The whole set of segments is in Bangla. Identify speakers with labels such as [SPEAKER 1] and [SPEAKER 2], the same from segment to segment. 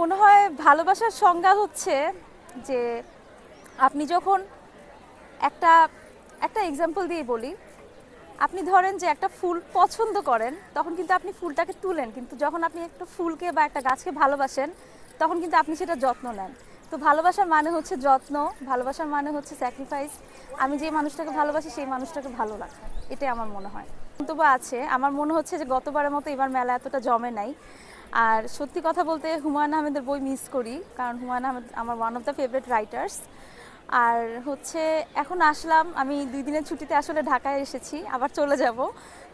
[SPEAKER 1] মনে হয় ভালোবাসার সংজ্ঞা হচ্ছে যে আপনি যখন একটা একটা এক্সাম্পল দিয়ে বলি, আপনি ধরেন যে একটা ফুল পছন্দ করেন, তখন কিন্তু আপনি ফুলটাকে তুলেন। কিন্তু যখন আপনি একটা ফুলকে বা একটা গাছকে ভালোবাসেন, তখন কিন্তু আপনি সেটা যত্ন নেন। তো ভালোবাসার মানে হচ্ছে যত্ন, ভালোবাসার মানে হচ্ছে স্যাক্রিফাইস আমি যে মানুষটাকে ভালোবাসি, সেই মানুষটাকে ভালো রাখা এটাই আমার মনে হয়। মন্তব্য আছে। আমার মনে হচ্ছে যে গতবারের মতো এবার মেলা এতটা জমে নাই। আর সত্যি কথা বলতে হুমায়ুন আহমেদের বই মিস করি, কারণ হুমায়ুন আহমেদ আমার one of the favourite writers আর হচ্ছে, এখন আসলাম, আমি দুই দিনের ছুটিতে আসলে ঢাকায় এসেছি, আবার চলে যাব।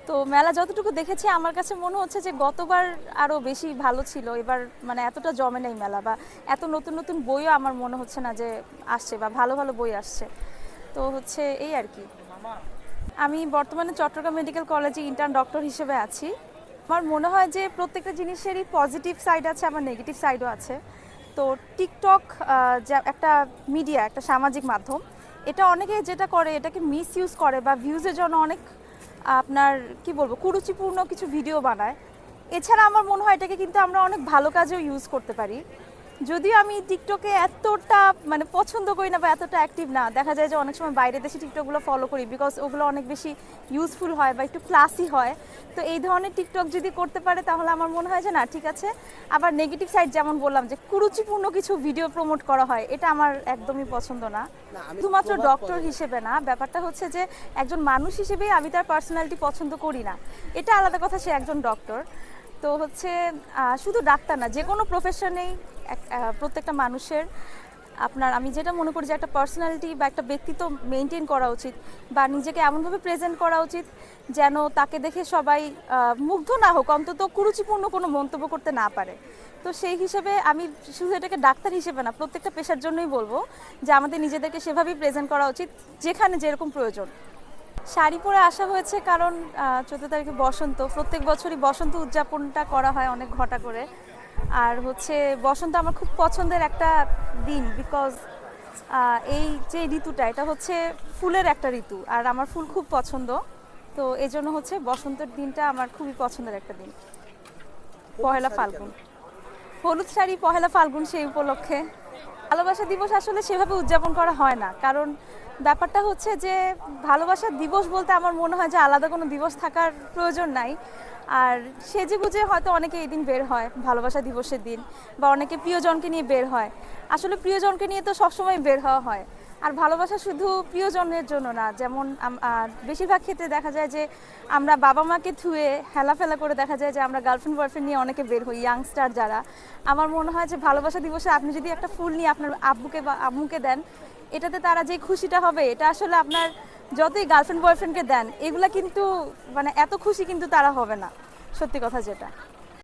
[SPEAKER 1] তো মেলা যতটুকু দেখেছি, আমার কাছে মনে হচ্ছে যে গতবার আরও বেশি ভালো ছিল। এবার মানে এতটা জমে নেই মেলা, বা এত নতুন নতুন বইও আমার মনে হচ্ছে না যে আসছে, বা ভালো ভালো বই আসছে। তো হচ্ছে এই আর কি। আমি বর্তমানে চট্টগ্রাম মেডিকেল কলেজে ইন্টার্ন ডক্টর হিসেবে আছি। আমার মনে হয় যে প্রত্যেকটা জিনিসেরই পজিটিভ সাইড আছে, আবার নেগেটিভ সাইডও আছে। তো টিকটক যা একটা মিডিয়া একটা সামাজিক মাধ্যম, এটা অনেকে যেটা করে, এটাকে মিস ইউজ করে বা ভিউজের জন্য অনেক, আপনার, কি বলব, কুরুচিপূর্ণ কিছু ভিডিও বানায়। এছাড়া আমার মনে হয় এটাকে কিন্তু আমরা অনেক ভালো কাজেও ইউজ করতে পারি। যদিও আমি টিকটকে এতটা মানে পছন্দ করি না বা এতটা অ্যাক্টিভ না। দেখা যায় যে অনেক সময় বাইরে দেশে টিকটকগুলো ফলো করি বিকজ ওগুলো অনেক বেশি ইউজফুল হয় বা একটু ক্লাসি হয়। তো এই ধরনের টিকটক যদি করতে পারে তাহলে আমার মনে হয় যে না ঠিক আছে। আবার নেগেটিভ সাইড যেমন বললাম যে কুরুচিপূর্ণ কিছু ভিডিও প্রমোট করা হয় এটা আমার একদমই পছন্দ না। শুধুমাত্র ডক্টর হিসেবে না ব্যাপারটা হচ্ছে যে একজন মানুষ হিসেবেই আমি তার পার্সোনালিটি পছন্দ করি না। এটা আলাদা কথা সে একজন ডক্টর তো হচ্ছে শুধু ডাক্তার না যে কোনো প্রফেশনেই প্রত্যেকটা মানুষের। আপনার, আমি যেটা মনে করি যে একটা পার্সোনালিটি বা একটা ব্যক্তিত্ব মেনটেন করা উচিত বা নিজেকে এমনভাবে প্রেজেন্ট করা উচিত যেন তাকে দেখে সবাই মুগ্ধ না হোক, অন্তত কুরুচিপূর্ণ কোনো মন্তব্য করতে না পারে। তো সেই হিসেবে আমি শুধু এটাকে ডাক্তার হিসেবে না, প্রত্যেকটা পেশার জন্যই বলব যে আমাদের নিজেদেরকে সেভাবেই প্রেজেন্ট করা উচিত যেখানে যেরকম প্রয়োজন। শাড়ি পরে আসা হয়েছে কারণ চোদ্দ তারিখে বসন্ত, প্রত্যেক বছরই বসন্ত উদযাপনটা করা হয় অনেক ঘটা করে। আর হচ্ছে বসন্ত আমার খুব পছন্দের একটা দিন বিকজ এই যে ঋতুটা এটা হচ্ছে ফুলের একটা ঋতু আর আমার ফুল খুব পছন্দ। তো এই জন্য হচ্ছে বসন্তের দিনটা আমার খুবই পছন্দের একটা দিন। পহেলা ফাল্গুন। হলুদ শাড়ি পহেলা ফাল্গুন সেই উপলক্ষে। ভালোবাসা দিবস আসলে সেভাবে উদযাপন করা হয় না। কারণ ব্যাপারটা হচ্ছে যে ভালোবাসা দিবস বলতে আমার মনে হয় যে আলাদা কোনো দিবস থাকার প্রয়োজন নাই। আর সেজে গুজে হয়তো অনেকে এই দিন বের হয়, ভালোবাসা দিবসের দিন, বা অনেকে প্রিয়জনকে নিয়ে বের হয়। আসলে প্রিয়জনকে নিয়ে তো সবসময় বের হওয়া হয়। আর ভালোবাসা শুধু প্রিয়জনের জন্য না, যেমন বেশিরভাগ ক্ষেত্রে দেখা যায় যে আমরা বাবা মাকে থুয়ে হেলাফেলা করে দেখা যায় যে আমরা গার্লফ্রেন্ড বয়ফ্রেন্ড নিয়ে অনেকে বের হই ইয়াংস্টার যারা। আমার মনে হয় যে ভালোবাসা দিবসে আপনি যদি একটা ফুল নিয়ে আপনার আব্বুকে বা আম্মুকে দেন, এটাতে তারা যে খুশিটা হবে, এটা আসলে আপনার যতই গার্লফ্রেন্ড বয়ফ্রেন্ডকে দেন, এগুলা কিন্তু মানে এত খুশি কিন্তু তারা হবে না। সত্যি কথা যেটা।